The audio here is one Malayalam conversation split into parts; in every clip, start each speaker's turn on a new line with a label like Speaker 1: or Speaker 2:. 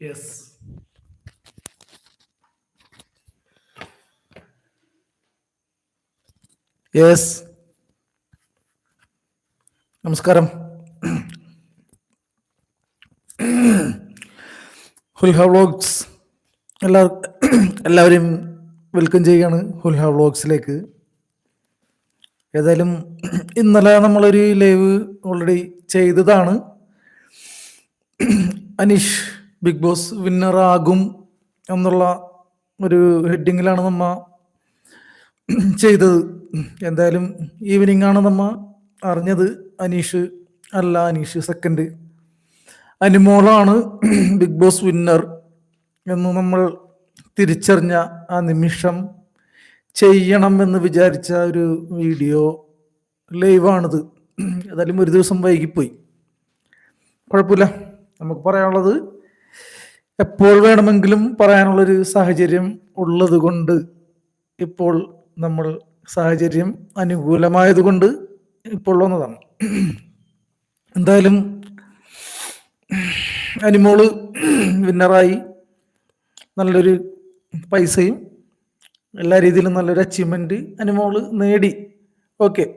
Speaker 1: യെസ് യെസ് നമസ്കാരം. ഹുൽഹ വ്ളോഗ്സ് എല്ലാ എല്ലാവരെയും വെൽക്കം ചെയ്യുകയാണ് ഹുൽഹ വ്ളോഗ്സിലേക്ക് ഏതായാലും ഇന്നലെ നമ്മളൊരു ലൈവ് ഓൾറെഡി ചെയ്തതാണ്. അനീഷ് ബിഗ് ബോസ് വിന്നറാകും എന്നുള്ള ഒരു ഹെഡിങ്ങിലാണ് നമ്മ ചെയ്തത്. എന്തായാലും ഈവനിങ് ആണ് നമ്മ അറിഞ്ഞത്. അനീഷ് അല്ല അനീഷ് സെക്കൻഡ് അനുമോളാണ് ബിഗ് ബോസ് വിന്നർ എന്ന് നമ്മൾ തിരിച്ചറിഞ്ഞ ആ നിമിഷം ചെയ്യണം എന്ന് വിചാരിച്ച ഒരു വീഡിയോ ലൈവാണിത് ഏതായാലും ഒരു ദിവസം വൈകിപ്പോയി. കുഴപ്പമില്ല. നമുക്ക് പറയാനുള്ളത് എപ്പോൾ വേണമെങ്കിലും പറയാനുള്ളൊരു സാഹചര്യം ഉള്ളത് കൊണ്ട് ഇപ്പോൾ നമ്മൾ സാഹചര്യം അനുകൂലമായതുകൊണ്ട് ഇപ്പോൾ വന്നതാണ്. എന്തായാലും അനിമോൾ വിന്നറായി നല്ലൊരു പൈസയും എല്ലാ രീതിയിലും നല്ലൊരു അച്ചീവ്മെന്റ് അനിമോൾ നേടി. ഓക്കെ.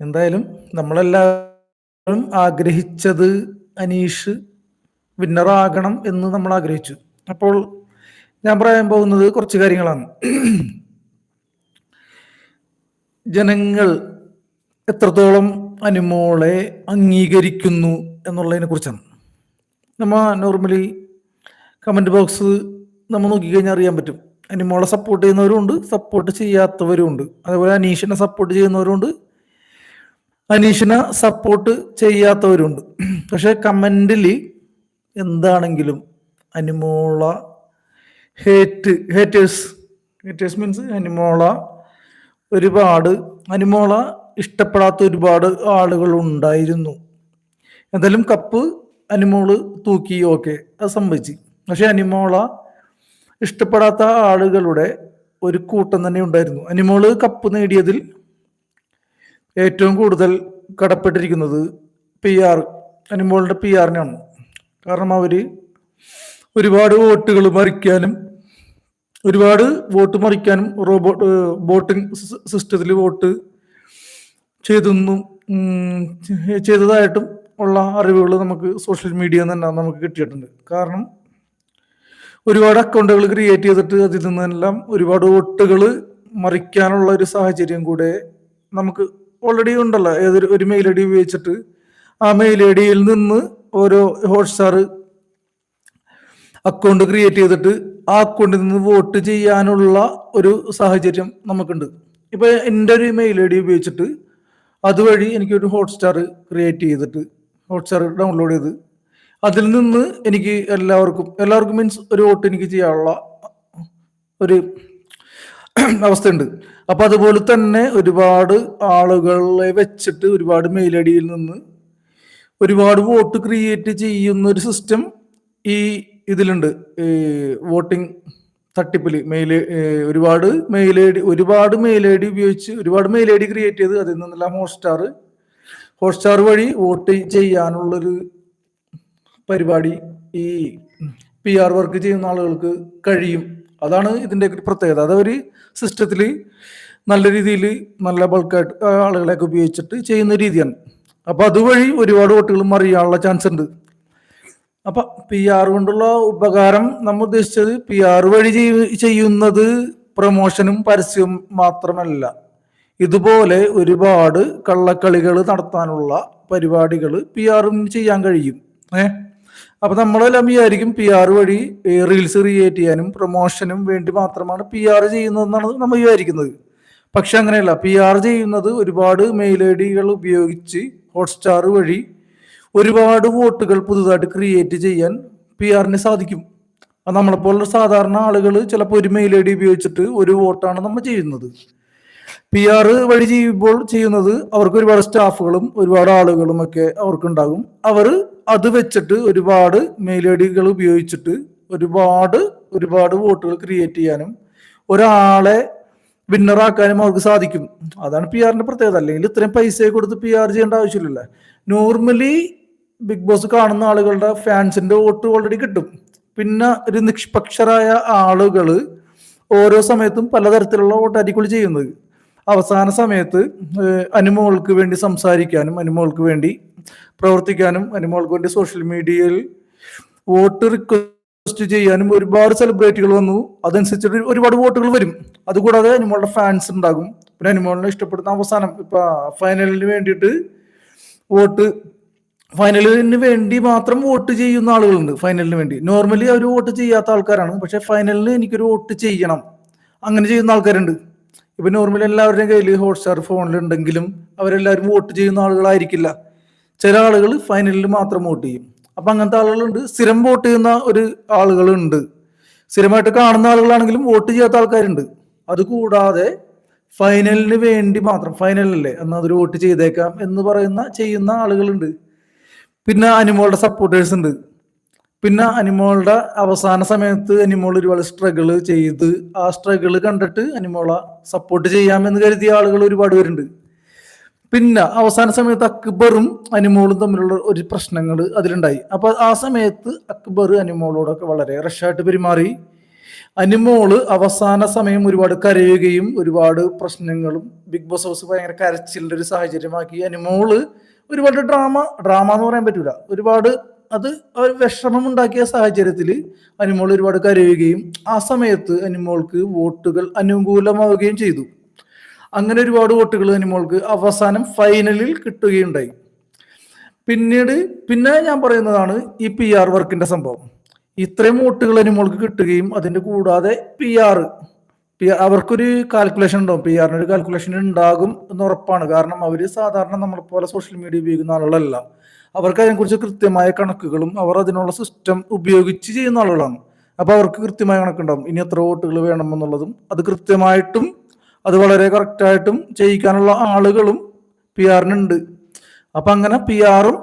Speaker 1: എന്തായാലും നമ്മളെല്ലാവരും ആഗ്രഹിച്ചത് അനീഷ് വിന്നറാകണം എന്ന് നമ്മൾ ആഗ്രഹിച്ചു. അപ്പോൾ ഞാൻ പറയാൻ പോകുന്നത് കുറച്ച് കാര്യങ്ങളാണ്. ജനങ്ങൾ എത്രത്തോളം അനുമോളെ അംഗീകരിക്കുന്നു എന്നുള്ളതിനെ കുറിച്ചാണ്. നമ്മ നോർമലി കമന്റ് ബോക്സ് നമ്മൾ നോക്കിക്കഴിഞ്ഞാൽ അറിയാൻ പറ്റും. അനിമോളെ സപ്പോർട്ട് ചെയ്യുന്നവരുമുണ്ട് സപ്പോർട്ട് ചെയ്യാത്തവരുമുണ്ട് അതേപോലെ അനീഷിനെ സപ്പോർട്ട് ചെയ്യുന്നവരുണ്ട് അനീഷിനെ സപ്പോർട്ട് ചെയ്യാത്തവരുണ്ട് പക്ഷേ കമന്റിൽ എന്താണെങ്കിലും അനിമോള ഹേറ്റ് ഹേറ്റേഴ്സ്. ഹേറ്റേഴ്സ് മീൻസ് അനിമോള ഒരുപാട് അനിമോള ഇഷ്ടപ്പെടാത്ത ഒരുപാട് ആളുകൾ ഉണ്ടായിരുന്നു. എന്തായാലും കപ്പ് അനിമോൾ തൂക്കി ഓക്കെ അത് സംഭവിച്ചു. പക്ഷെ അനിമോള ഇഷ്ടപ്പെടാത്ത ആളുകളുടെ ഒരു കൂട്ടം തന്നെ ഉണ്ടായിരുന്നു. അനിമോൾ കപ്പ് നേടിയതിൽ ഏറ്റവും കൂടുതൽ കടപ്പെട്ടിരിക്കുന്നത് പി ആർ അനിമോളുടെ പി ആറിനാണ് കാരണം അവർ ഒരുപാട് വോട്ടുകൾ മറിക്കാനും ഒരുപാട് വോട്ട് മറിക്കാനും റോബോട്ട് വോട്ടിംഗ് സിസ്റ്റത്തിൽ വോട്ട് ചെയ്തെന്നും ചെയ്തതായിട്ടും ഉള്ള അറിവുകൾ നമുക്ക് സോഷ്യൽ മീഡിയ തന്നെ നമുക്ക് കിട്ടിയിട്ടുണ്ട്. കാരണം ഒരുപാട് അക്കൗണ്ടുകൾ ക്രിയേറ്റ് ചെയ്തിട്ട് അതിൽ നിന്നെല്ലാം ഒരുപാട് വോട്ടുകൾ മറിക്കാനുള്ള ഒരു സാഹചര്യം കൂടെ നമുക്ക് ഓൾറെഡി ഉണ്ടല്ലോ. ഏതൊരു ഒരു മെയിൽ ഐ ഡി ഉപയോഗിച്ചിട്ട് ആ മെയിൽ ഐ ഡിയിൽ നിന്ന് ഓരോ ഹോട്ട്സ്റ്റാർ അക്കൗണ്ട് ക്രിയേറ്റ് ചെയ്തിട്ട് ആ അക്കൗണ്ടിൽ നിന്ന് വോട്ട് ചെയ്യാനുള്ള ഒരു സാഹചര്യം നമുക്കുണ്ട്. ഇപ്പൊ എന്റെ ഒരു മെയിൽ ഐ ഡി ഉപയോഗിച്ചിട്ട് അതുവഴി എനിക്കൊരു ഹോട്ട്സ്റ്റാർ ക്രിയേറ്റ് ചെയ്തിട്ട് ഹോട്ട്സ്റ്റാർ ഡൗൺലോഡ് ചെയ്ത് അതിൽ നിന്ന് എനിക്ക് എല്ലാവർക്കും എല്ലാവർക്കും മീൻസ് ഒരു വോട്ട് എനിക്ക് ചെയ്യാനുള്ള ഒരു അവസ്ഥയുണ്ട്. അപ്പൊ അതുപോലെ തന്നെ ഒരുപാട് ആളുകളെ വെച്ചിട്ട് ഒരുപാട് മെയിൽ ഐ ഡിയിൽ നിന്ന് ഒരുപാട് വോട്ട് ക്രിയേറ്റ് ചെയ്യുന്ന ഒരു സിസ്റ്റം ഈ ഇതിലുണ്ട്. ഈ വോട്ടിംഗ് തട്ടിപ്പിൽ മെയിൽ ഒരുപാട് മെയിൽ ഐ ഡി ഒരുപാട് മെയിൽ ഐ ഡി ഉപയോഗിച്ച് ഒരുപാട് മെയിൽ ഐ ഡി ക്രിയേറ്റ് ചെയ്ത് അതിൽ നിന്നെല്ലാം ഹോട്ട്സ്റ്റാർ ഹോട്ട്സ്റ്റാർ വഴി വോട്ട് ചെയ്യാനുള്ളൊരു പരിപാടി ഈ പി ആർ വർക്ക് ചെയ്യുന്ന ആളുകൾക്ക് കഴിയും. അതാണ് ഇതിന്റെ പ്രത്യേകത. അതൊരു സിസ്റ്റത്തിൽ നല്ല രീതിയിൽ നല്ല ബൾക്കായിട്ട് ആളുകളെയൊക്കെ ഉപയോഗിച്ചിട്ട് ചെയ്യുന്ന രീതിയാണ്. അപ്പൊ അതുവഴി ഒരുപാട് വോട്ടുകൾ മറിയാനുള്ള ചാൻസ് ഉണ്ട്. അപ്പൊ പി ആർ കൊണ്ടുള്ള ഉപകാരം നമ്മൾ ഉദ്ദേശിച്ചത് പി ആർ വഴി ചെയ്യുന്നത് പ്രൊമോഷനും പരസ്യവും മാത്രമല്ല. ഇതുപോലെ ഒരുപാട് കള്ളക്കളികൾ നടത്താനുള്ള പരിപാടികൾ പി ആറും ചെയ്യാൻ കഴിയും. ഏ? അപ്പൊ നമ്മളെല്ലാം വിചാരിക്കും പി ആർ വഴി റീൽസ് ക്രിയേറ്റ് ചെയ്യാനും പ്രൊമോഷനും വേണ്ടി മാത്രമാണ് പി ആർ ചെയ്യുന്നതെന്നാണ് നമ്മൾ വിചാരിക്കുന്നത്. പക്ഷെ അങ്ങനെയല്ല പി ആർ ചെയ്യുന്നത് ഒരുപാട് മെയിൽ ഐ ഡികൾ ഉപയോഗിച്ച് ഹോട്ട്സ്റ്റാർ വഴി ഒരുപാട് വോട്ടുകൾ പുതുതായിട്ട് ക്രിയേറ്റ് ചെയ്യാൻ പി ആറിന് സാധിക്കും. അത് നമ്മളെപ്പോലുള്ള സാധാരണ ആളുകൾ ചിലപ്പോൾ ഒരു മെയിൽ ഐ ഡി ഉപയോഗിച്ചിട്ട് ഒരു വോട്ടാണ് നമ്മൾ ചെയ്യുന്നത്. പി ആർ വഴി ചെയ്യുമ്പോൾ ചെയ്യുന്നത് അവർക്ക് ഒരുപാട് സ്റ്റാഫുകളും ഒരുപാട് ആളുകളും ഒക്കെ അവർക്കുണ്ടാകും. അവർ അത് വെച്ചിട്ട് ഒരുപാട് മെയിൽ ഐ ഡികൾ ഉപയോഗിച്ചിട്ട് ഒരുപാട് ഒരുപാട് വോട്ടുകൾ ക്രിയേറ്റ് ചെയ്യാനും ഒരാളെ വിന്നറാക്കാനും അവർക്ക് സാധിക്കും. അതാണ് പി ആറിന്റെ പ്രത്യേകത. അല്ലെങ്കിൽ ഇത്രയും പൈസ കൊടുത്ത് പി ആർ ചെയ്യേണ്ട ആവശ്യമില്ല നോർമലി ബിഗ് ബോസ് കാണുന്ന ആളുകളുടെ ഫാൻസിന്റെ വോട്ട് ഓൾറെഡി കിട്ടും. പിന്നെ ഒരു നിഷ്പക്ഷരായ ആളുകൾ ഓരോ സമയത്തും പലതരത്തിലുള്ള വോട്ടായിരിക്കും ചെയ്യുന്നത്. അവസാന സമയത്ത് അനുമോൾക്ക് വേണ്ടി സംസാരിക്കാനും അനുമോൾക്ക് വേണ്ടി പ്രവർത്തിക്കാനും അനുമോൾക്ക് വേണ്ടി സോഷ്യൽ മീഡിയയിൽ വോട്ട് റിക്വസ്റ്റ് ചെയ്യാനും ഒരുപാട് സെലിബ്രിറ്റികൾ വന്നു. അതനുസരിച്ചിട്ട് ഒരുപാട് വോട്ടുകൾ വരും. അതുകൂടാതെ അനുമോളുടെ ഫാൻസ് ഉണ്ടാകും. പിന്നെ അനുമോളിനെ ഇഷ്ടപ്പെടുന്ന അവസാനം ഇപ്പൊ ഫൈനലിന് വേണ്ടിയിട്ട് വോട്ട് ഫൈനലിന് വേണ്ടി മാത്രം വോട്ട് ചെയ്യുന്ന ആളുകളുണ്ട് ഫൈനലിന് വേണ്ടി. നോർമലി അവർ വോട്ട് ചെയ്യാത്ത ആൾക്കാരാണ്. പക്ഷെ ഫൈനലിന് എനിക്കൊരു വോട്ട് ചെയ്യണം. അങ്ങനെ ചെയ്യുന്ന ആൾക്കാരുണ്ട്. ഇപ്പൊ നോർമലി എല്ലാവരുടെയും കയ്യിൽ ഹോട്ട്സ്റ്റാർ ഫോണിലുണ്ടെങ്കിലും അവരെല്ലാവരും വോട്ട് ചെയ്യുന്ന ആളുകളായിരിക്കില്ല. ചില ആളുകൾ ഫൈനലിൽ മാത്രം വോട്ട് ചെയ്യും. അപ്പൊ അങ്ങനത്തെ ആളുകളുണ്ട്. സ്ഥിരം വോട്ട് ചെയ്യുന്ന ഒരു ആളുകളുണ്ട്. സ്ഥിരമായിട്ട് കാണുന്ന ആളുകളാണെങ്കിലും വോട്ട് ചെയ്യാത്ത ആൾക്കാരുണ്ട്. അതുകൂടാതെ ഫൈനലിന് വേണ്ടി മാത്രം ഫൈനലല്ലേ എന്നാൽ അതൊരു വോട്ട് ചെയ്തേക്കാം എന്ന് പറയുന്ന ചെയ്യുന്ന ആളുകളുണ്ട്. പിന്നെ അനിമോളുടെ സപ്പോർട്ടേഴ്സ് ഉണ്ട്. പിന്നെ അനിമോളുടെ അവസാന സമയത്ത് അനിമോൾ ഒരുപാട് സ്ട്രഗിൾ ചെയ്ത് ആ സ്ട്രഗിൾ കണ്ടിട്ട് അനിമോളെ സപ്പോർട്ട് ചെയ്യാമെന്ന് കരുതിയ ആളുകൾ ഒരുപാട് പേരുണ്ട്. പിന്നെ അവസാന സമയത്ത് അക്ബറും അനിമോളും തമ്മിലുള്ള ഒരു പ്രശ്നങ്ങൾ അതിലുണ്ടായി. അപ്പൊ ആ സമയത്ത് അക്ബർ അനിമോളോടൊക്കെ വളരെ റഷായിട്ട് പെരുമാറി. അനിമോൾ അവസാന സമയം ഒരുപാട് കരയുകയും ഒരുപാട് പ്രശ്നങ്ങളും ബിഗ് ബോസ് ഹൗസ് ഭയങ്കര കരച്ചിലിന്റെ ഒരു സാഹചര്യമാക്കി. അനിമോൾ ഒരുപാട് ഡ്രാമ ഡ്രാമ എന്ന് പറയാൻ പറ്റൂല. ഒരുപാട് അത് ഒരു വിഷമം ഉണ്ടാക്കിയ സാഹചര്യത്തിൽ അനിമോൾ ഒരുപാട് കരയുകയും ആ സമയത്ത് അനിമോൾക്ക് വോട്ടുകൾ അനുകൂലമാവുകയും ചെയ്തു. അങ്ങനെ ഒരുപാട് വോട്ടുകൾ അനിമോൾക്ക് അവസാനം ഫൈനലിൽ കിട്ടുകയുണ്ടായി. പിന്നീട് പിന്നെ ഞാൻ പറയുന്നതാണ് ഈ പി ആർ വർക്കിന്റെ സംഭവം. ഇത്രയും വോട്ടുകൾ അനിമോൾക്ക് കിട്ടുകയും അതിന്റെ കൂടാതെ പി ആർ പി അവർക്കൊരു കാൽക്കുലേഷൻ ഉണ്ടാവും. പി ആറിന് ഒരു കാൽക്കുലേഷൻ ഉണ്ടാകും എന്ന് ഉറപ്പാണ്. കാരണം അവർ സാധാരണ നമ്മളെ പോലെ സോഷ്യൽ മീഡിയ ഉപയോഗിക്കുന്ന ആളുകളല്ല. അവർക്ക് അതിനെക്കുറിച്ച് കൃത്യമായ കണക്കുകളും അവർ അതിനുള്ള സിസ്റ്റം ഉപയോഗിച്ച് ചെയ്യുന്ന ആളുകളാണ്. അപ്പോൾ അവർക്ക് കൃത്യമായ കണക്കുണ്ടാവും. ഇനി എത്ര വോട്ടുകൾ വേണമെന്നുള്ളതും അത് കൃത്യമായിട്ടും അത് വളരെ കറക്റ്റായിട്ടും ചെയ്യിക്കാനുള്ള ആളുകളും പി ആറിനുണ്ട് അപ്പം അങ്ങനെ പി ആറും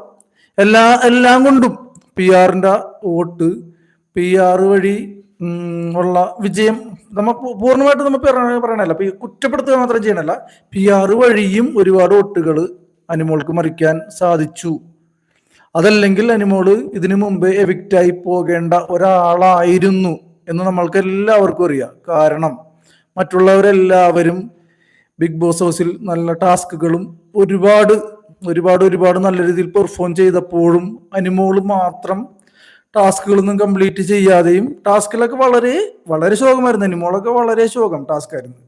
Speaker 1: എല്ലാ എല്ലാം കൊണ്ടും പി ആറിന്റെ വോട്ട് പി ആർ വഴി ഉള്ള വിജയം നമ്മ പൂർണമായിട്ട് നമ്മൾ പറയണല്ല ഈ കുറ്റപ്പെടുത്തുക മാത്രം ചെയ്യണല്ല പി ആർ വഴിയും ഒരുപാട് വോട്ടുകൾ അനിമോൾക്ക് മറിക്കാൻ സാധിച്ചു. അതല്ലെങ്കിൽ അനിമോൾ ഇതിനു മുമ്പ് എവിക്റ്റായി പോകേണ്ട ഒരാളായിരുന്നു എന്ന് നമ്മൾക്ക് എല്ലാവർക്കും അറിയാം. കാരണം മറ്റുള്ളവരെല്ലാവരും ബിഗ് ബോസ് ഹൗസിൽ നല്ല ടാസ്കുകളും ഒരുപാട് ഒരുപാട് ഒരുപാട് നല്ല രീതിയിൽ പെർഫോം ചെയ്തപ്പോഴും അനിമോൾ മാത്രം ടാസ്കുകളൊന്നും കംപ്ലീറ്റ് ചെയ്യാതെയും ടാസ്കിലൊക്കെ വളരെ വളരെ ശോകമായിരുന്നു. അനിമോളൊക്കെ വളരെ ശോകം ടാസ്ക് ആയിരുന്നു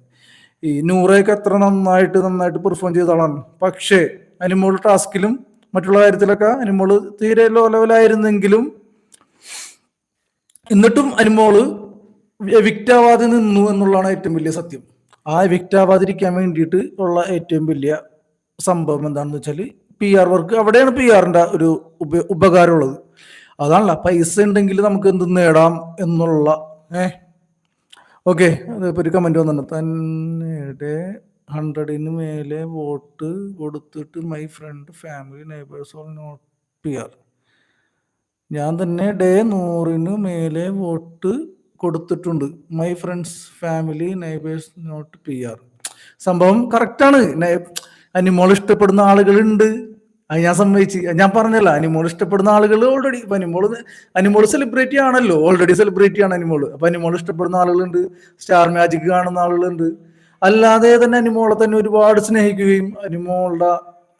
Speaker 1: ഈ നൂറയൊക്കെ എത്ര നന്നായിട്ട് നന്നായിട്ട് പെർഫോം ചെയ്ത ആളാണ്. പക്ഷേ അനിമോൾ ടാസ്കിലും മറ്റുള്ള കാര്യത്തിലൊക്കെ അനിമോൾ തീരെ ലോ ലെവലായിരുന്നെങ്കിലും എന്നിട്ടും അനിമോൾ എവിക്റ്റ് ആവാതെ നിന്നു എന്നുള്ളതാണ് ഏറ്റവും വലിയ സത്യം. ആ എവിക്റ്റ് ആവാതിരിക്കാൻ വേണ്ടിയിട്ട് ഉള്ള ഏറ്റവും വലിയ സംഭവം എന്താണെന്ന് വെച്ചാൽ പി ആർ വർക്ക് അവിടെയാണ് പി ആറിന്റെ ഒരു ഉപ ഉപകാരമുള്ളത്. അതാണല്ല പൈസ ഉണ്ടെങ്കിൽ നമുക്ക് എന്ത് നേടാം എന്നുള്ള ഏ? ഓക്കെ അതിപ്പോൾ ഒരു കമന്റ് വന്നിട്ടുണ്ട്. തന്നെ ഹൺഡ്രഡിന് മേലെ വോട്ട് കൊടുത്തിട്ട് my friend family neighbours all not P R ഞാൻ തന്നെ ഡേ നൂറിന് മേലെ വോട്ട് കൊടുത്തിട്ടുണ്ട്. My friends family neighbours not P R സംഭവം കറക്റ്റാണ് അനിമോൾ ഇഷ്ടപ്പെടുന്ന ആളുകളുണ്ട്. അത് ഞാൻ സമ്മതിച്ച്. ഞാൻ പറഞ്ഞല്ല അനിമോൾ ഇഷ്ടപ്പെടുന്ന ആളുകൾ ഓൾറെഡി ഇപ്പൊ അനിമോൾ അനിമോൾ സെലിബ്രിറ്റി ആണല്ലോ. ഓൾറെഡി സെലിബ്രിറ്റി ആണ് അനിമോൾ അപ്പൊ അനിമോൾ ഇഷ്ടപ്പെടുന്ന ആളുകളുണ്ട്. സ്റ്റാർ മാജിക് കാണുന്ന ആളുകളുണ്ട്. അല്ലാതെ തന്നെ അനിമോളെ തന്നെ ഒരുപാട് സ്നേഹിക്കുകയും അനിമോളുടെ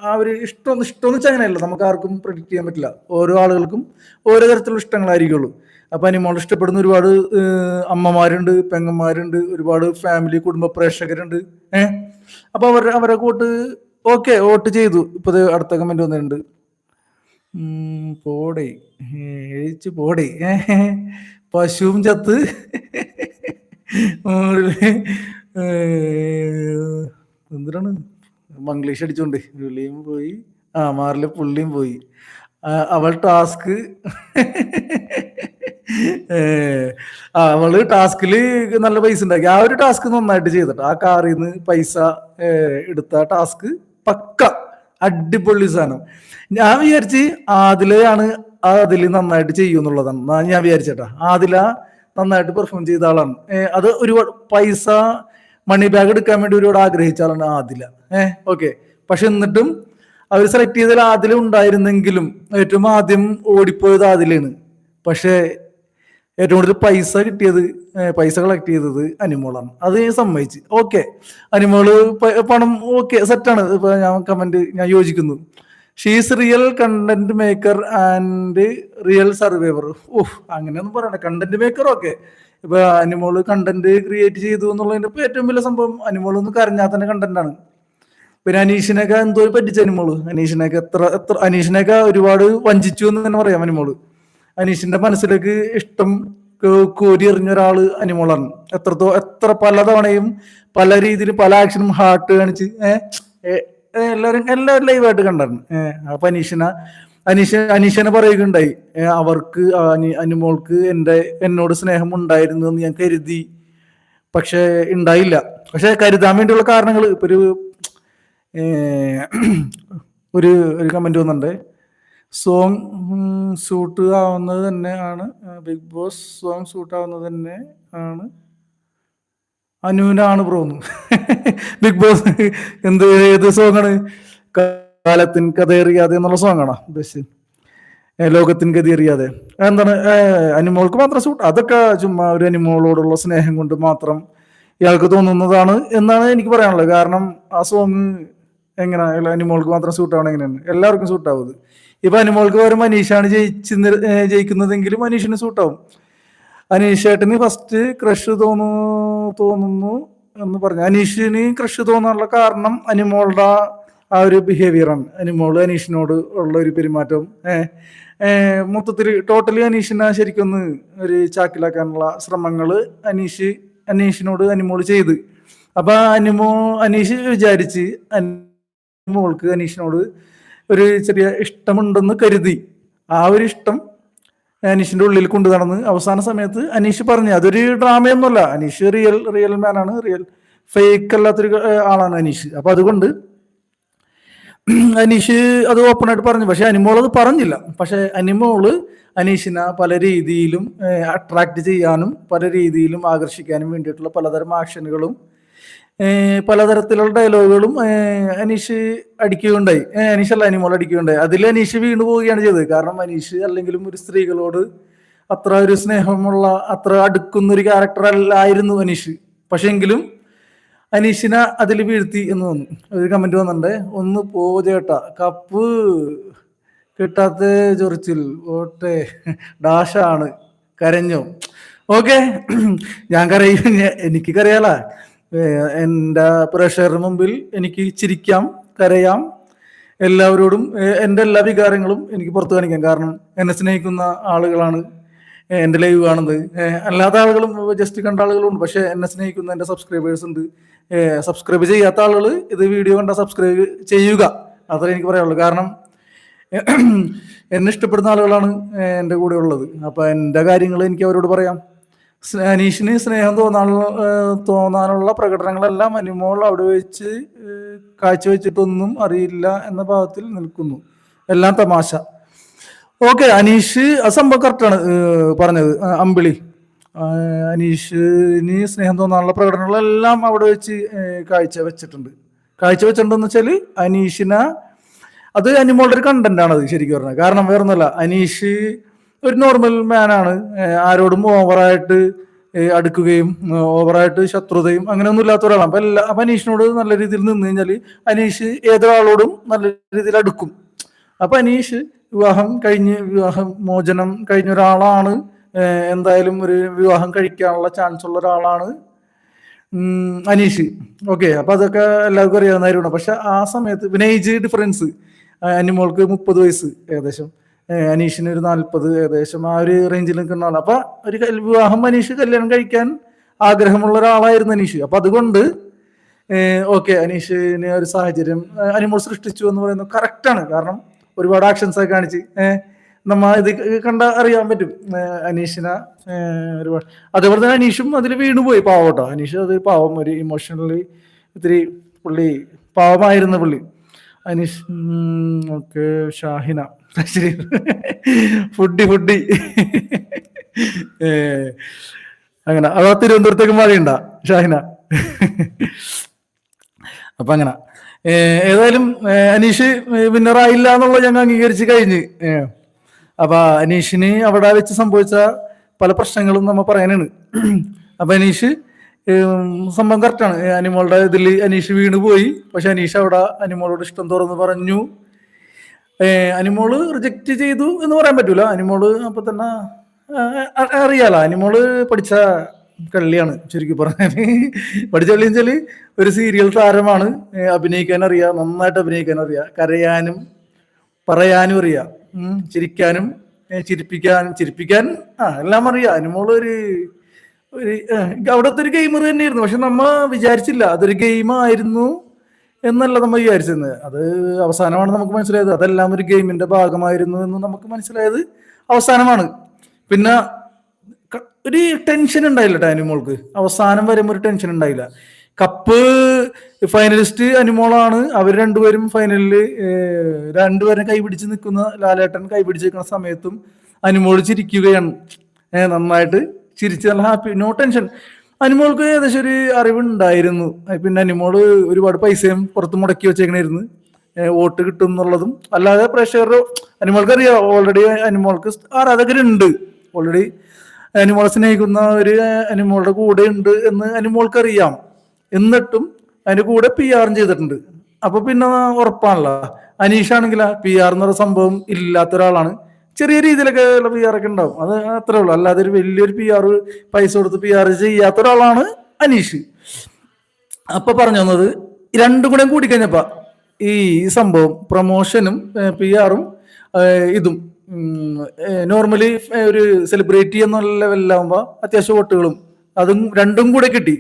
Speaker 1: ആ ഒരു ഇഷ്ടം ഇഷ്ടം എന്ന് വെച്ചാൽ അങ്ങനെയല്ല. നമുക്ക് ആർക്കും പ്രഡിക്റ്റ് ചെയ്യാൻ പറ്റില്ല. ഓരോ ആളുകൾക്കും ഓരോ തരത്തിലുള്ള ഇഷ്ടങ്ങളായിരിക്കുള്ളൂ. അപ്പൊ അനിമോൾ ഇഷ്ടപ്പെടുന്ന ഒരുപാട് അമ്മമാരുണ്ട് പെങ്ങന്മാരുണ്ട് ഒരുപാട് ഫാമിലി കുടുംബ പ്രേക്ഷകരുണ്ട് ഏഹ് അപ്പൊ അവർ അവരെ കൂട്ട് ഓക്കെ വോട്ട് ചെയ്തു. ഇപ്പൊ അടുത്ത കമന്റ് വന്നിട്ടുണ്ട്. പോടേ. എഴുതിച്ച് പോടേ. പശുവും ചത്ത്. എന്തിനാണ്? മംഗ്ലീഷ് അടിച്ചോണ്ട്. വിളിയും പോയി. ആ മാറിലെ പുള്ളിയും പോയി. അവൾ ടാസ്ക് ആ അവൾ ടാസ്കിൽ നല്ല പൈസ ഉണ്ടാക്കി. ആ ഒരു ടാസ്ക് നന്നായിട്ട് ചെയ്തിട്ട് ആ കാറിൽ നിന്ന് പൈസ എടുത്ത ടാസ്ക് പക്ക അടിപൊളി സാധനം. ഞാൻ വിചാരിച്ച് ആദിലയാണ് അതിൽ നന്നായിട്ട് ചെയ്യുന്നുള്ളതാണ് എന്നുള്ളതാണ്. ഞാൻ വിചാരിച്ചേട്ടാ. ആദില നന്നായിട്ട് പെർഫോം ചെയ്ത ആളാണ്. അത് ഒരുപാട് പൈസ മണി ബാഗ് എടുക്കാൻ വേണ്ടി ഒരുപാട് ആഗ്രഹിച്ച ആളാണ് ആദില. ഏഹ് ഓക്കെ. പക്ഷെ എന്നിട്ടും അവർ സെലക്ട് ചെയ്തതിൽ ആദില ഉണ്ടായിരുന്നെങ്കിലും ഏറ്റവും ആദ്യം ഓടിപ്പോയത് ആദിലാണ് പക്ഷേ ഏറ്റവും കൂടുതൽ പൈസ കിട്ടിയത് പൈസ കളക്ട് ചെയ്തത് അനിമോളാണ്. അത് സമ്മതിച്ച്. ഓക്കെ അനിമോൾ പണം ഓക്കെ സെറ്റാണ് ഇപ്പൊ ഞാൻ കമന്റ് ഞാൻ യോജിക്കുന്നു. She's real content maker and real survivor ഓഹ് അങ്ങനെയൊന്നും പറയണ്ട. കണ്ടന്റ് മേക്കർ ഓക്കെ ഇപ്പൊ അനിമോൾ കണ്ടന്റ് ക്രിയേറ്റ് ചെയ്തു എന്നുള്ളതിന്റെ ഇപ്പൊ ഏറ്റവും വലിയ സംഭവം അനിമോൾ ഒന്ന് കരഞ്ഞാൽ തന്നെ കണ്ടന്റ് ആണ്. പിന്നെ അനീഷിനൊക്കെ എന്തോ പറ്റിച്ച അനിമോൾ. അനീഷിനൊക്കെ എത്ര എത്ര അനീഷിനൊക്കെ ഒരുപാട് വഞ്ചിച്ചു എന്ന് തന്നെ പറയാം അനിമോൾ. അനീഷിന്റെ മനസ്സിലേക്ക് ഇഷ്ടം കോരി എറിഞ്ഞ ഒരാൾ അനിമോളാണ്. എത്രത്തോ എത്ര പല തവണയും പല രീതിയിൽ പല ആക്ഷനും ഹാർട്ട് കാണിച്ച് എല്ലാവരും എല്ലാവരും ലൈവായിട്ട് കണ്ടാണ് അപ്പൊ അനീഷിന അനീഷ അനീഷനെ പറയുകയുണ്ടായി. അവർക്ക് അനി അനിമോൾക്ക് എന്റെ എന്നോട് സ്നേഹം ഉണ്ടായിരുന്നു എന്ന് ഞാൻ കരുതി. പക്ഷെ ഉണ്ടായില്ല. പക്ഷെ കരുതാൻ വേണ്ടിയുള്ള കാരണങ്ങൾ ഇപ്പൊ ഒരു ഒരു ഒരു കമന്റ് വന്നിട്ടുണ്ട്. സോങ് സൂട്ട് ആവുന്നത് തന്നെ ആണ്. ബിഗ് ബോസ് സോങ് സൂട്ട് ആവുന്നത് തന്നെ ആണ്. അനുവിനാണ് ബ്രോന്ന് ബിഗ് ബോസ് എന്ത് ഏത് സോങ്ങാണ് കാലത്തിൻ കഥയറിയാതെ എന്നുള്ള സോങ്ങാണോ ഉദ്ദേശിച്ചത്. ഏ, ലോകത്തിൻ ഗതി അറിയാതെ എന്താണ് അനിമോൾക്ക് മാത്രം സൂട്ട് അതൊക്കെ ചുമ്മാ ഒരു അനിമോളോടുള്ള സ്നേഹം കൊണ്ട് മാത്രം ഇയാൾക്ക് തോന്നുന്നതാണ് എന്നാണ് എനിക്ക് പറയാനുള്ളത്. കാരണം ആ സോങ് എങ്ങനെ? അനിമോൾക്ക് മാത്രം സൂട്ട് ആവണം എങ്ങനെയാണ്? എല്ലാവർക്കും സൂട്ട് ആവുന്നത്. ഇപ്പൊ അനിമോൾക്ക് പകരം മനീഷാണ് ജയിച്ച് ജയിക്കുന്നതെങ്കിലും മനീഷിന് സൂട്ടാവും അനീഷേട്ടന് ഫസ്റ്റ് ക്രഷ് തോന്നു തോന്നുന്നു എന്ന് പറഞ്ഞു. അനീഷിന് ക്രഷ് തോന്നാനുള്ള കാരണം അനിമോളുടെ ആ ഒരു ബിഹേവിയറാണ് അനിമോൾ അനീഷിനോട് ഉള്ള ഒരു പെരുമാറ്റം. മൊത്തത്തിൽ ടോട്ടലി അനീഷിനെ ശരിക്കൊന്ന് ഒരു ചാക്കിലാക്കാനുള്ള ശ്രമങ്ങൾ അനീഷ് അനീഷിനോട് അനിമോൾ ചെയ്ത്. അപ്പൊ അനിമോ അനീഷ് വിചാരിച്ച് അനിമോൾക്ക് അനീഷിനോട് ഒരു ചെറിയ ഇഷ്ടമുണ്ടെന്ന് കരുതി. ആ ഒരു ഇഷ്ടം അനീഷിന്റെ ഉള്ളിൽ കൊണ്ടു നടന്ന് അവസാന സമയത്ത് അനീഷ് പറഞ്ഞു അതൊരു ഡ്രാമയൊന്നുമല്ല. അനീഷ് റിയൽ റിയൽ മാൻ ആണ്. റിയൽ ഫേക്ക് അല്ലാത്തൊരു ആളാണ് അനീഷ്. അപ്പൊ അതുകൊണ്ട് അനീഷ് അത് ഓപ്പൺ ആയിട്ട് പറഞ്ഞു. പക്ഷെ അനിമോൾ അത് പറഞ്ഞില്ല. പക്ഷെ അനിമോൾ അനീഷിനെ പല രീതിയിലും അട്രാക്ട് ചെയ്യാനും പല രീതിയിലും ആകർഷിക്കാനും വേണ്ടിയിട്ടുള്ള പലതരം ആക്ഷനുകളും പലതരത്തിലുള്ള ഡയലോഗുകളും അനീഷ് അടിക്കുകയുണ്ടായി. അനീഷ് അല്ല അനിമോൾ അടിക്കുകയുണ്ടായി. അതിൽ അനീഷ് വീണു പോവുകയാണ് ചെയ്തത്. കാരണം അനീഷ് അല്ലെങ്കിലും ഒരു സ്ത്രീകളോട് അത്ര ഒരു സ്നേഹമുള്ള അത്ര അടുക്കുന്ന ഒരു ക്യാരക്ടർ അല്ലായിരുന്നു അനീഷ്. പക്ഷെ എങ്കിലും അനീഷിനെ അതിൽ വീഴ്ത്തി എന്ന് തോന്നുന്നു. ഒരു കമന്റ് വന്നിട്ടുണ്ട്. ഒന്ന് പോ ചേട്ടാ. കപ്പ് കിട്ടാത്ത ചൊറിച്ചിൽ. ഓട്ടെ. ഡാഷാണ്. കരഞ്ഞോ. ഓക്കെ. ഞാൻ കരയും. എനിക്ക് കരയാല. എന്റെ പ്രേക്ഷകരുടെ മുമ്പിൽ എനിക്ക് ചിരിക്കാം കരയാം. എല്ലാവരോടും എന്റെ എല്ലാ വികാരങ്ങളും എനിക്ക് പുറത്തു കാണിക്കാം. കാരണം എന്നെ സ്നേഹിക്കുന്ന ആളുകളാണ് എന്റെ ലൈവ് കാണുന്നത്. അല്ലാത്ത ആളുകളും ജസ്റ്റ് കണ്ട ആളുകളുണ്ട്. പക്ഷേ എന്നെ സ്നേഹിക്കുന്ന എന്റെ സബ്സ്ക്രൈബേഴ്സ് ഉണ്ട്. സബ്സ്ക്രൈബ് ചെയ്യാത്ത ആളുകൾ ഇത് വീഡിയോ കണ്ട സബ്സ്ക്രൈബ് ചെയ്യുക. അത്രേ എനിക്ക് പറയാനുള്ളൂ. കാരണം എന്നെ ഇഷ്ടപ്പെടുന്ന ആളുകളാണ് എന്റെ കൂടെ ഉള്ളത്. അപ്പൊ എന്റെ കാര്യങ്ങൾ എനിക്ക് അവരോട് പറയാം. അനീഷിന് സ്നേഹം തോന്നാനുള്ള തോന്നാനുള്ള പ്രകടനങ്ങളെല്ലാം അനുമോൾ അവിടെ വെച്ച് കാഴ്ചവെച്ചിട്ടൊന്നും അറിയില്ല എന്ന ഭാവത്തിൽ നിൽക്കുന്നു. എല്ലാം തമാശ. ഓക്കെ അനീഷ് ആ സംഭവം കറക്റ്റാണ് പറഞ്ഞത് അമ്പിളി. അനീഷിന് സ്നേഹം തോന്നാനുള്ള പ്രകടനങ്ങളെല്ലാം അവിടെ വെച്ച് കാഴ്ച വെച്ചിട്ടുണ്ട് കാഴ്ച വെച്ചിട്ടുണ്ടെന്ന് വെച്ചാൽ അനീഷിനെ അത് അനിമോളുടെ ഒരു അത് ശരിക്കും പറഞ്ഞത് കാരണം വേറൊന്നുമല്ല അനീഷ് ഒരു നോർമൽ മാനാണ് ആരോടും ഓവറായിട്ട് അടുക്കുകയും ഓവറായിട്ട് ശത്രുതയും അങ്ങനെ ഒന്നും ഇല്ലാത്ത ഒരാളാണ്. അപ്പൊ എല്ലാ അപ്പൊ അനീഷിനോട് നല്ല രീതിയിൽ നിന്ന് കഴിഞ്ഞാൽ അനീഷ് ഏതൊരാളോടും നല്ല രീതിയിൽ അടുക്കും. അപ്പൊ അനീഷ് വിവാഹം കഴിഞ്ഞ് വിവാഹം മോചനം കഴിഞ്ഞ ഒരാളാണ്. എന്തായാലും ഒരു വിവാഹം കഴിക്കാനുള്ള ചാൻസ് ഉള്ള ഒരാളാണ് അനീഷ്. ഓക്കെ അപ്പൊ അതൊക്കെ എല്ലാവർക്കും അറിയാവുന്ന കാര്യമാണ്. പക്ഷെ ആ സമയത്ത് ഏജ് ഡിഫറൻസ് അനിമോൾക്ക് മുപ്പത് വയസ്സ് ഏകദേശം. അനീഷിന് ഒരു നാൽപ്പത് ഏകദേശം ആ ഒരു റേഞ്ചിൽ നിൽക്കുന്ന ആളാണ് അപ്പൊ ഒരു വിവാഹം അനീഷ് കല്യാണം കഴിക്കാൻ ആഗ്രഹമുള്ള ഒരാളായിരുന്നു അനീഷ്. അപ്പൊ അതുകൊണ്ട് ഓക്കെ അനീഷിന് ഒരു സാഹചര്യം അനിമൾ സൃഷ്ടിച്ചു എന്ന് പറയുന്നത് കറക്റ്റാണ് കാരണം ഒരുപാട് ആക്ഷൻസ് ഒക്കെ കാണിച്ച് നമ്മ ഇത് കണ്ട അറിയാൻ പറ്റും. അനീഷിന ഒരുപാട്. അതേപോലെ തന്നെ അനീഷും അതിൽ വീണുപോയി പാവട്ടോ അനീഷ് അത് പാവം ഒരു ഇമോഷണലി ഇത്തിരി പുള്ളി പാവമായിരുന്നു പുള്ളി. Aneesh okay Shahina. Foodie foodie. അങ്ങനെ. അതോ തിരുവനന്തപുരത്തേക്ക് മഴയുണ്ടാ ഷാഹിന? അപ്പൊ അങ്ങനെ. ഏതായാലും അനീഷ് വിന്നറായില്ല എന്നുള്ളത് ഞങ്ങൾ അംഗീകരിച്ച് കഴിഞ്ഞ്. അപ്പൊ അനീഷിന് അവിടെ വെച്ച് സംഭവിച്ച പല പ്രശ്നങ്ങളും നമ്മ പറയാനാണ്. അപ്പൊ അനീഷ് സംഭവം കറക്റ്റാണ് അനിമോളുടെ ഇതിൽ അനീഷ് വീണ് പോയി പക്ഷെ അനീഷ് അവിടെ അനിമോളോട് ഇഷ്ടം തുറന്ന് പറഞ്ഞു. അനിമോൾ റിജക്റ്റ് ചെയ്തു എന്ന് പറയാൻ പറ്റൂല. അനിമോൾ അപ്പൊ തന്നെ അറിയാലോ. അനിമോൾ പഠിച്ച കള്ളിയാണ് ചുരുക്കി പറഞ്ഞാൽ. പഠിച്ച കള്ളി വെച്ചാൽ ഒരു സീരിയൽ താരമാണ്. അഭിനയിക്കാൻ അറിയാം നന്നായിട്ട് അഭിനയിക്കാൻ അറിയാം. കരയാനും പറയാനും അറിയാം. ചിരിക്കാനും ചിരിപ്പിക്കാനും ചിരിപ്പിക്കാൻ ആ എല്ലാം അറിയാം. അനിമോൾ ഒരു ഒരു അവിടുത്തെ ഒരു ഗെയിമർ തന്നെയായിരുന്നു. പക്ഷെ നമ്മ വിചാരിച്ചില്ല. അതൊരു ഗെയിം ആയിരുന്നു. എന്നല്ല നമ്മൾ വിചാരിച്ചിരുന്നത് അത് അവസാനമാണ് നമുക്ക് മനസ്സിലായത്. അതെല്ലാം ഒരു ഗെയിമിന്റെ ഭാഗമായിരുന്നു എന്ന് നമുക്ക് മനസ്സിലായത് അവസാനമാണ്. പിന്നെ ഒരു ടെൻഷൻ ഉണ്ടായില്ല കേട്ടോ അനിമോൾക്ക് അവസാനം വരുമ്പോൾ ഒരു ടെൻഷൻ ഉണ്ടായില്ല. Cup finalist അനിമോളാണ്. അവർ രണ്ടുപേരും ഫൈനലിൽ രണ്ടുപേരും കൈപിടിച്ച് നിൽക്കുന്ന ലാലേട്ടൻ കൈപിടിച്ച് നിൽക്കുന്ന സമയത്തും അനിമോൾ ചിരിക്കുകയാണ്. നന്നായിട്ട് ചിരിച്ച് നല്ല ഹാപ്പി നോ ടെൻഷൻ അനിമോൾക്ക് ഏകദേശം ഒരു അറിവുണ്ടായിരുന്നു. പിന്നെ അനിമോൾ ഒരുപാട് പൈസയും പുറത്ത് മുടക്കി വെച്ചേക്കണായിരുന്നു. വോട്ട് കിട്ടും എന്നുള്ളതും. അല്ലാതെ പ്രേക്ഷകരുടെ അനിമോൾക്ക് അറിയാം ഓൾറെഡി അനിമോൾക്ക് ആരാധകരുണ്ട്. ഓൾറെഡി അനിമോളെ സ്നേഹിക്കുന്ന ഒരു അനിമോളുടെ കൂടെ ഉണ്ട് എന്ന് അനിമോൾക്ക് അറിയാം എന്നിട്ടും അതിന്റെ കൂടെ പി ആറും ചെയ്തിട്ടുണ്ട്. അപ്പൊ പിന്നെ ഉറപ്പാണല്ലോ. അനീഷ് ആണെങ്കിൽ പി ആർ എന്ന് പറയുന്ന സംഭവം ഇല്ലാത്ത ഒരാളാണ് ചെറിയ രീതിയിലൊക്കെ ഉള്ള പി ആർ ഒക്കെ ഉണ്ടാവും. അത് അത്രേ ഉള്ളൂ. അല്ലാതെ ഒരു വലിയൊരു പി ആർ പൈസ കൊടുത്ത് പി ആർ ചെയ്യാത്ത ഒരാളാണ് അനീഷ്. അപ്പൊ പറഞ്ഞു തന്നത് രണ്ടും കൂടെ കൂടി കഴിഞ്ഞപ്പോ ഈ സംഭവം പ്രൊമോഷനും പി ആറും ഇതും നോർമലി ഒരു സെലിബ്രിറ്റി എന്നുള്ള ലെവലിലാവുമ്പോ അത്യാവശ്യം വോട്ടുകളും അതും രണ്ടും കൂടെ കിട്ടി.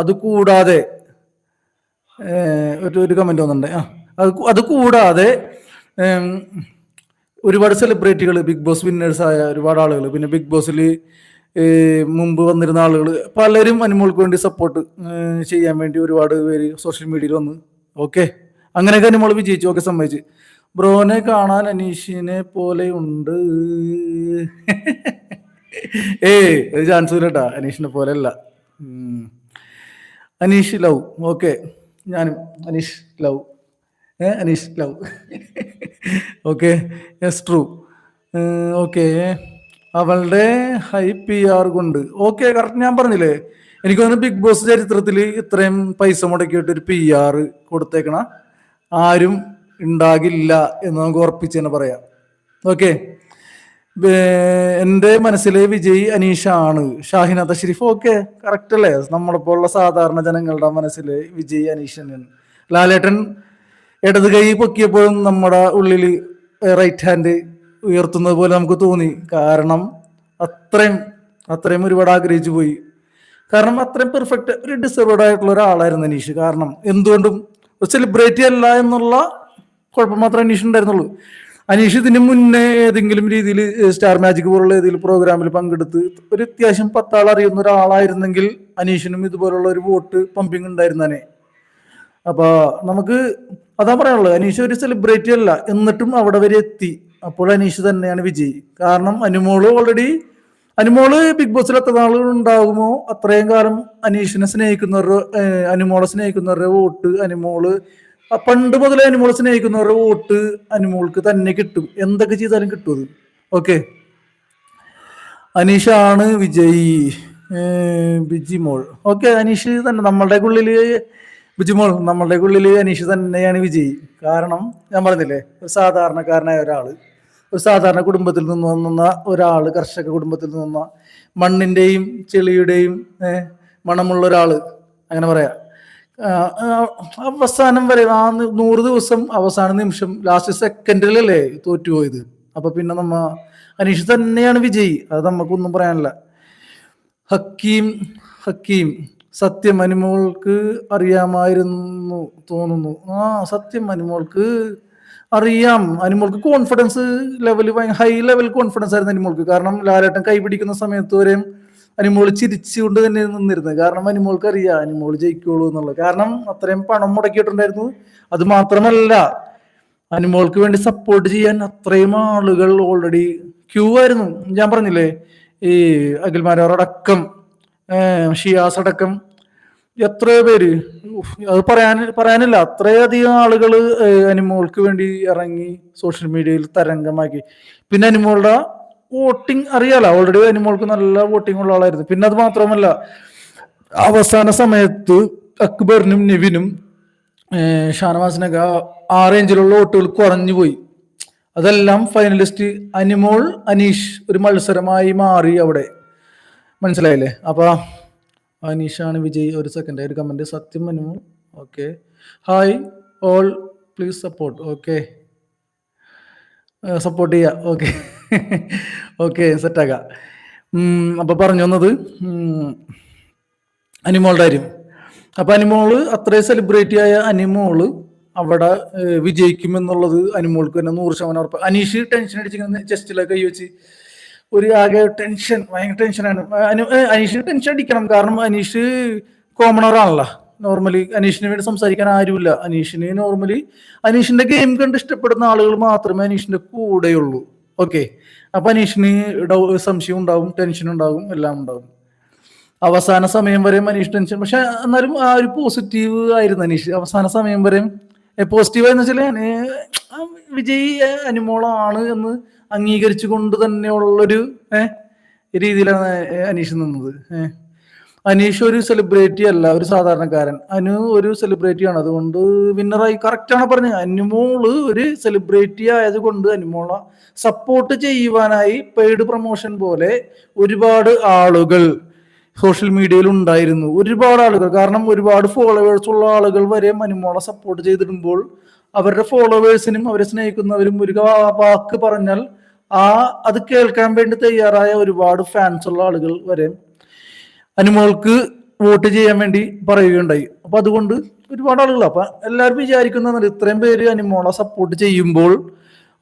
Speaker 1: അത് കൂടാതെ ഒരു ഒരു കമന്റ് വന്നിട്ടുണ്ട്. ആ അത് അത് കൂടാതെ ഒരുപാട് സെലിബ്രിറ്റികൾ ബിഗ് ബോസ് വിന്നേഴ്സ് ആയ ഒരുപാട് ആളുകൾ പിന്നെ ബിഗ് ബോസിൽ മുമ്പ് വന്നിരുന്ന ആളുകൾ പലരും അനിമോൾക്ക് വേണ്ടി സപ്പോർട്ട് ചെയ്യാൻ വേണ്ടി ഒരുപാട് പേര് സോഷ്യൽ മീഡിയയിൽ വന്ന്. ഓക്കെ അങ്ങനെയൊക്കെ അനിമോൾ വിജയിച്ചു. ഓക്കെ സമ്മതിച്ച്. ബ്രോനെ കാണാൻ അനീഷിനെ പോലെ ഉണ്ട്. ഏ ഒരു ചാൻസ് കേട്ടാ അനീഷിനെ പോലെ അല്ല. അനീഷ് ലവ്. ഓക്കെ ഞാനും Aneesh love. Aneesh love okay yes true okay അവളുടെ ഹൈ പി ആർ കൊണ്ട് ഓക്കെ കറക്റ്റ് ഞാൻ പറഞ്ഞില്ലേ? എനിക്ക് തോന്നുന്നു ബിഗ് ബോസ് ചരിത്രത്തിൽ ഇത്രയും പൈസ മുടക്കിയിട്ട് ഒരു പി ആർ കൊടുത്തേക്കണ ആരും ഉണ്ടാകില്ല എന്ന് നമുക്ക് ഉറപ്പിച്ച് തന്നെ പറയാം. ഓക്കെ എന്റെ മനസ്സിലെ വിജയ് അനീഷാണ്. ഷാഹിന തഷരീഫ് ഓക്കെ കറക്റ്റ് അല്ലേ? നമ്മളെപ്പോലുള്ള സാധാരണ ജനങ്ങളുടെ മനസ്സിലെ വിജയ് അനീഷ് തന്നെയാണ്. ലാലേട്ടൻ ഇടത് കൈ പൊക്കിയപ്പോഴും നമ്മുടെ ഉള്ളിൽ റൈറ്റ് ഹാൻഡ് ഉയർത്തുന്നത് പോലെ നമുക്ക് തോന്നി. കാരണം അത്രയും അത്രയും ഒരുപാട് ആഗ്രഹിച്ചു പോയി. കാരണം അത്രയും പെർഫെക്റ്റ് ഒരു ഡിസേർവേഡ് ആയിട്ടുള്ള ഒരാളായിരുന്നു അനീഷ്. കാരണം എന്തുകൊണ്ടും ഒരു സെലിബ്രിറ്റി അല്ല എന്നുള്ള കുഴപ്പം മാത്രമേ അനീഷ് ഉണ്ടായിരുന്നുള്ളൂ. അനീഷ് ഇതിന് മുന്നേ ഏതെങ്കിലും രീതിയിൽ സ്റ്റാർ മാജിക് പോലുള്ള ഏതെങ്കിലും പ്രോഗ്രാമിൽ പങ്കെടുത്ത് ഒരു അത്യാവശ്യം പത്താൾ അറിയുന്ന ഒരാളായിരുന്നെങ്കിൽ അനീഷിനും ഇതുപോലുള്ള ഒരു വോട്ട് പമ്പിങ് ഉണ്ടായിരുന്നനെ. അപ്പൊ നമുക്ക് അതാ പറയാനുള്ളത് അനീഷ് ഒരു സെലിബ്രിറ്റി അല്ല. എന്നിട്ടും അവിടെ വരെ എത്തി. അപ്പോൾ അനീഷ് തന്നെയാണ് വിജയ്. കാരണം അനുമോൾ ഓൾറെഡി അനുമോൾ ബിഗ് ബോസിൽ എത്ര നാൾ ഉണ്ടാകുമോ അത്രയും കാലം അനീഷിനെ സ്നേഹിക്കുന്നവരുടെ അനുമോളെ സ്നേഹിക്കുന്നവരുടെ വോട്ട് അനുമോൾ പണ്ട് മുതലേ അനുമോളെ സ്നേഹിക്കുന്നവരുടെ വോട്ട് അനുമോൾക്ക് തന്നെ കിട്ടും. എന്തൊക്കെ ചെയ്താലും കിട്ടും അത്. ഓക്കെ. അനീഷാണ് വിജയ് ബിജി ബിജിമോൾ. ഓക്കെ അനീഷ് തന്നെ നമ്മളുടെ ഉള്ളിൽ ബിജിമോൾ നമ്മളുടെ ഉള്ളിൽ അനീഷ് തന്നെയാണ് വിജയി കാരണം ഞാൻ പറഞ്ഞില്ലേ ഒരു സാധാരണക്കാരനായ ഒരാൾ ഒരു സാധാരണ കുടുംബത്തിൽ നിന്ന് വന്ന ഒരാൾ കർഷക കുടുംബത്തിൽ നിന്ന് വന്ന മണ്ണിന്റെയും ചെളിയുടെയും മണമുള്ള ഒരാൾ അങ്ങനെ പറയാം. അവസാനം വരെ ആ നൂറ് ദിവസം അവസാന നിമിഷം ലാസ്റ്റ് സെക്കൻഡിലല്ലേ തോറ്റുപോയത് അപ്പൊ പിന്നെ നമ്മ അനീഷ് തന്നെയാണ് വിജയി. അത് നമുക്കൊന്നും പറയാനില്ല. ഹക്കീം ഹക്കീം. സത്യം അനുമോൾക്ക് അറിയാമായിരുന്നു തോന്നുന്നു. ആ സത്യം അനുമോൾക്ക് അറിയാം. അനുമോൾക്ക് confidence level high level confidence ആയിരുന്നു അനുമോൾക്ക്. കാരണം ലാലേട്ടൻ കൈപിടിക്കുന്ന സമയത്ത് വരെയും അനുമോൾ ചിരിച്ചുകൊണ്ട് തന്നെ നിന്നിരുന്നത്. കാരണം അനുമോൾക്ക് അറിയാം അനുമോൾ ജയിക്കുള്ളൂ എന്നുള്ളത് കാരണം അത്രയും പണം മുടക്കിയിട്ടുണ്ടായിരുന്നു. അത് മാത്രമല്ല അനുമോൾക്ക് വേണ്ടി സപ്പോർട്ട് ചെയ്യാൻ അത്രയും ആളുകൾ ഓൾറെഡി ക്യൂ ആയിരുന്നു. ഞാൻ പറഞ്ഞില്ലേ ഈ അഖിൽമാരോടക്കം ഷിയാസ് അടക്കം എത്രയോ പേര്. അത് പറയാൻ പറയാനില്ല. അത്രയധികം ആളുകൾ അനിമോൾക്ക് വേണ്ടി ഇറങ്ങി സോഷ്യൽ മീഡിയയിൽ തരംഗമാക്കി. പിന്നെ അനിമോളുടെ വോട്ടിംഗ് അറിയാലോ? ഓൾറെഡി അനിമോൾക്ക് നല്ല വോട്ടിംഗ് ഉള്ള ആളായിരുന്നു. പിന്നെ അത് മാത്രമല്ല അവസാന സമയത്ത് അക്ബറിനും നിവിനും ഷാനവാസിനൊക്കെ ആ റേഞ്ചിലുള്ള വോട്ടുകൾ കുറഞ്ഞു പോയി. അതെല്ലാം ഫൈനലിസ്റ്റ് അനിമോൾ അനീഷ് ഒരു മത്സരമായി മാറി അവിടെ. മനസ്സിലായില്ലേ? അപ്പോൾ അനീഷാണ് വിജയ് ഒരു സെക്കൻഡ് ഒരു കമന്റ് സത്യം Manu. Okay hi all please support okay support ചെയ്യാം. ഓക്കെ ഓക്കെ സെറ്റാക്കാം അപ്പോൾ പറഞ്ഞു വന്നത് അനിമോളുടെ കാര്യം. അപ്പൊ അനിമോൾ അത്രയും സെലിബ്രിറ്റി ആയ അനിമോൾ അവിടെ വിജയിക്കുമെന്നുള്ളത് അനിമോൾക്ക് തന്നെ നൂറ് ശതമാനം ഉറപ്പ്. അനീഷ് ടെൻഷൻ അടിച്ചിങ്ങനെ ചെസ്റ്റിലൊക്കെ കൈ വെച്ച് ഒരു ആകെ ടെൻഷൻ ഭയങ്കര ടെൻഷനാണ് അനീഷിന് അനീഷ് ടെൻഷൻ അടിക്കണം. കാരണം അനീഷ് കോമണർ ആണല്ലോ നോർമലി അനീഷിന് വേണ്ടി സംസാരിക്കാൻ ആരുമില്ല. അനീഷിന് നോർമലി അനീഷിന്റെ ഗെയിം കണ്ട് ഇഷ്ടപ്പെടുന്ന ആളുകൾ മാത്രമേ അനീഷിന്റെ കൂടെയുള്ളൂ. ഓക്കെ അപ്പൊ അനീഷിന് സംശയം ഉണ്ടാവും ടെൻഷൻ ഉണ്ടാവും എല്ലാം ഉണ്ടാവും. അവസാന സമയം വരെ അനീഷ് ടെൻഷൻ പക്ഷെ എന്നാലും ആ ഒരു പോസിറ്റീവ് ആയിരുന്നു അനീഷ്. അവസാന സമയം വരെ പോസിറ്റീവ് എന്ന് വെച്ചാൽ വിജയ് അനുമോളാണ് എന്ന് അംഗീകരിച്ചു കൊണ്ട് തന്നെയുള്ളൊരു ഏഹ്, രീതിയിലാണ് അനീഷ് നിന്നത് ഏഹ്. അനീഷ് ഒരു സെലിബ്രിറ്റി അല്ല ഒരു സാധാരണക്കാരൻ. അനു ഒരു സെലിബ്രിറ്റി ആണ്. അതുകൊണ്ട് വിന്നറായി കറക്റ്റ് ആണ് പറഞ്ഞത് അനുമോൾ ഒരു സെലിബ്രിറ്റി ആയതുകൊണ്ട് അനുമോള സപ്പോർട്ട് ചെയ്യുവാനായി പെയ്ഡ് പ്രൊമോഷൻ പോലെ ഒരുപാട് ആളുകൾ സോഷ്യൽ മീഡിയയിൽ ഉണ്ടായിരുന്നു. ഒരുപാട് ആളുകൾ. കാരണം ഒരുപാട് ഫോളോവേഴ്സ് ഉള്ള ആളുകൾ വരെ മനുമോളെ സപ്പോർട്ട് ചെയ്തിടുമ്പോൾ അവരുടെ ഫോളോവേഴ്സിനും അവരെ സ്നേഹിക്കുന്നവരും ഒരു വാക്ക് പറഞ്ഞാൽ ആ അത് കേൾക്കാൻ വേണ്ടി തയ്യാറായ ഒരുപാട് ഫാൻസ് ഉള്ള ആളുകൾ വരെ അനുമോൾക്ക് വോട്ട് ചെയ്യാൻ വേണ്ടി പറയുകയുണ്ടായി. അപ്പൊ അതുകൊണ്ട് ഒരുപാട് ആളുകൾ അപ്പൊ എല്ലാവരും വിചാരിക്കുന്ന ഇത്രയും പേര് അനുമോളെ സപ്പോർട്ട് ചെയ്യുമ്പോൾ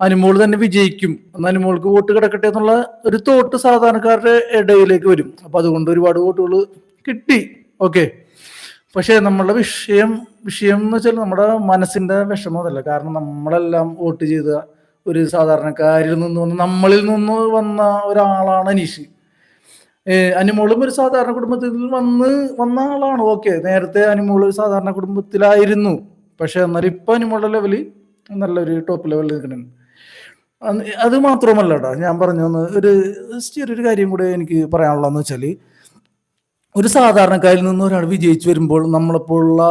Speaker 1: അനുമോൾ തന്നെ വിജയിക്കും. എന്നാൽ അനുമോൾക്ക് വോട്ട് കിടക്കട്ടെ എന്നുള്ള ഒരു തോട്ട് സാധാരണക്കാരുടെ ഇടയിലേക്ക് വരും. അപ്പൊ അതുകൊണ്ട് ഒരുപാട് വോട്ടുകൾ കിട്ടി. ഓക്കെ പക്ഷേ നമ്മളുടെ വിഷയം വിഷയം എന്ന് വെച്ചാൽ നമ്മുടെ മനസ്സിന്റെ വിഷമതല്ല കാരണം നമ്മളെല്ലാം വോട്ട് ചെയ്ത ഒരു സാധാരണക്കാരിൽ നിന്ന് വന്ന് നമ്മളിൽ നിന്ന് വന്ന ഒരാളാണ് അനീഷ്. അനുമോളും ഒരു സാധാരണ കുടുംബത്തിൽ വന്ന് വന്ന ആളാണ്. ഓക്കെ നേരത്തെ അനുമോൾ ഒരു സാധാരണ കുടുംബത്തിലായിരുന്നു. പക്ഷെ എന്നാലും ഇപ്പൊ അനുമോളുടെ ലെവലിൽ നല്ലൊരു ടോപ്പ് ലെവലിൽ നിൽക്കുന്നുണ്ട്. അത് മാത്രമല്ല കേട്ടോ ഞാൻ പറഞ്ഞു ഒരു ചെറിയൊരു കാര്യം കൂടെ എനിക്ക് പറയാനുള്ളതെന്ന് വെച്ചാൽ ഒരു സാധാരണക്കാരിൽ നിന്ന് ഒരാൾ വിജയിച്ചു വരുമ്പോൾ നമ്മളെപ്പോലുള്ള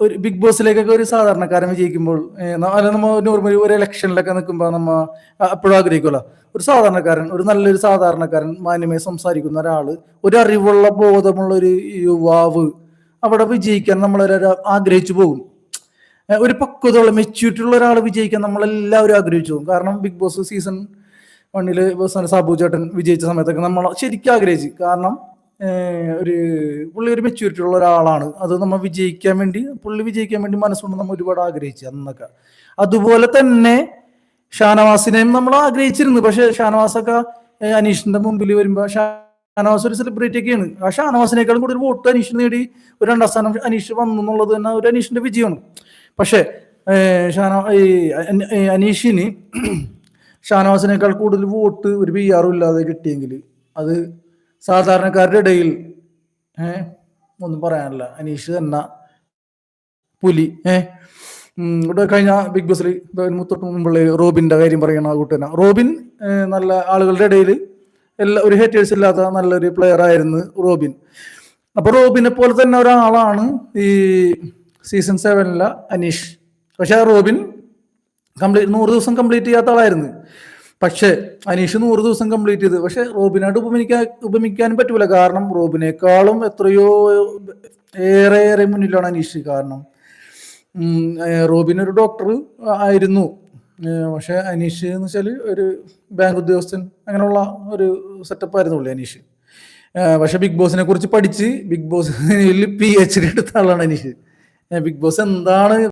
Speaker 1: ഒരു ബിഗ് ബോസിലേക്കൊക്കെ ഒരു സാധാരണക്കാരൻ വിജയിക്കുമ്പോൾ അല്ല നമ്മൾ നോർമലി ഒരു ഇലക്ഷനിലൊക്കെ നിൽക്കുമ്പോൾ നമ്മൾ എപ്പോഴും ആഗ്രഹിക്കുമല്ലോ ഒരു സാധാരണക്കാരൻ ഒരു നല്ലൊരു സാധാരണക്കാരൻ മാന്യമായി സംസാരിക്കുന്ന ഒരാൾ ഒരു അറിവുള്ള ബോധമുള്ള ഒരു യുവാവ് അവിടെ വിജയിക്കാൻ നമ്മളൊരു ആഗ്രഹിച്ചു പോകും. ഒരു പക്വതയുള്ള മെച്യൂരിറ്റി ഉള്ള ഒരാൾ വിജയിക്കാൻ നമ്മളെല്ലാവരും ആഗ്രഹിച്ചു പോകും. കാരണം ബിഗ് ബോസ് സീസൺ വണ്ണിൽ സാബു ചേട്ടൻ വിജയിച്ച സമയത്തൊക്കെ നമ്മൾ ശരിക്കും ആഗ്രഹിച്ചു. കാരണം ഒരു പുള്ളി ഒരു മെച്യൂരിറ്റി ഉള്ള ഒരാളാണ്. അത് നമ്മൾ വിജയിക്കാൻ വേണ്ടി പുള്ളി വിജയിക്കാൻ വേണ്ടി മനസ്സുകൊണ്ട് നമ്മൾ ഒരുപാട് ആഗ്രഹിച്ചു അന്നൊക്കെ. അതുപോലെ തന്നെ ഷാനവാസിനെയും നമ്മൾ ആഗ്രഹിച്ചിരുന്നു. പക്ഷെ ഷാനവാസൊക്കെ അനീഷിന്റെ മുമ്പിൽ വരുമ്പോ ഷാനവാസ് ഒരു സെലിബ്രിറ്റി ഒക്കെയാണ്. ആ ഷാനവാസിനേക്കാളും കൂടുതൽ വോട്ട് അനീഷ് നേടി ഒരു രണ്ടാം സ്ഥാനം അനീഷ് വന്നു എന്നുള്ളത് തന്നെ ഒരു അനീഷിന്റെ വിജയമാണ്. പക്ഷെ ഷാന അനീഷിന് ഷാനവാസിനേക്കാൾ കൂടുതൽ വോട്ട് ഒരു ബി ആറും ഇല്ലാതെ കിട്ടിയെങ്കിൽ അത് സാധാരണക്കാരുടെ ഇടയിൽ ഏഹ് ഒന്നും പറയാനില്ല. അനീഷ് എന്ന പുലി ഏഹ് ഇവിടെ കഴിഞ്ഞ ബിഗ് ബോസിൽ മുത്തൊട്ട് മുമ്പുള്ള റോബിന്റെ കാര്യം പറയണ ആ കൂട്ടന. റോബിൻ നല്ല ആളുകളുടെ ഇടയിൽ എല്ലാ ഒരു ഹേറ്റേഴ്സ് ഇല്ലാത്ത നല്ലൊരു പ്ലെയർ ആയിരുന്നു റോബിൻ. അപ്പൊ റോബിനെ പോലെ തന്നെ ഒരാളാണ് ഈ സീസൺ സെവനിലെ അനീഷ്. പക്ഷെ റോബിൻ കംപ്ലീറ്റ് നൂറ് ദിവസം കംപ്ലീറ്റ് ചെയ്യാത്ത ആളായിരുന്നു. പക്ഷേ അനീഷ് നൂറ് ദിവസം കംപ്ലീറ്റ് ചെയ്ത്. പക്ഷെ റോബിനായിട്ട് ഉപമിക്കാൻ ഉപമിക്കാനും പറ്റൂല. കാരണം റോബിനേക്കാളും എത്രയോ ഏറെ ഏറെ മുന്നിലാണ് അനീഷ്. കാരണം റോബിൻ ഒരു ഡോക്ടർ ആയിരുന്നു. പക്ഷെ അനീഷ് എന്ന് വെച്ചാൽ ഒരു ബാങ്ക് ഉദ്യോഗസ്ഥൻ അങ്ങനെയുള്ള ഒരു സെറ്റപ്പ് ആയിരുന്നു ഉള്ളു അനീഷ്. പക്ഷെ ബിഗ് ബോസിനെ കുറിച്ച് പഠിച്ച് Bigg Boss P H D എടുത്ത ആളാണ് അനീഷ്. ബിഗ് ബോസ് എന്താണ്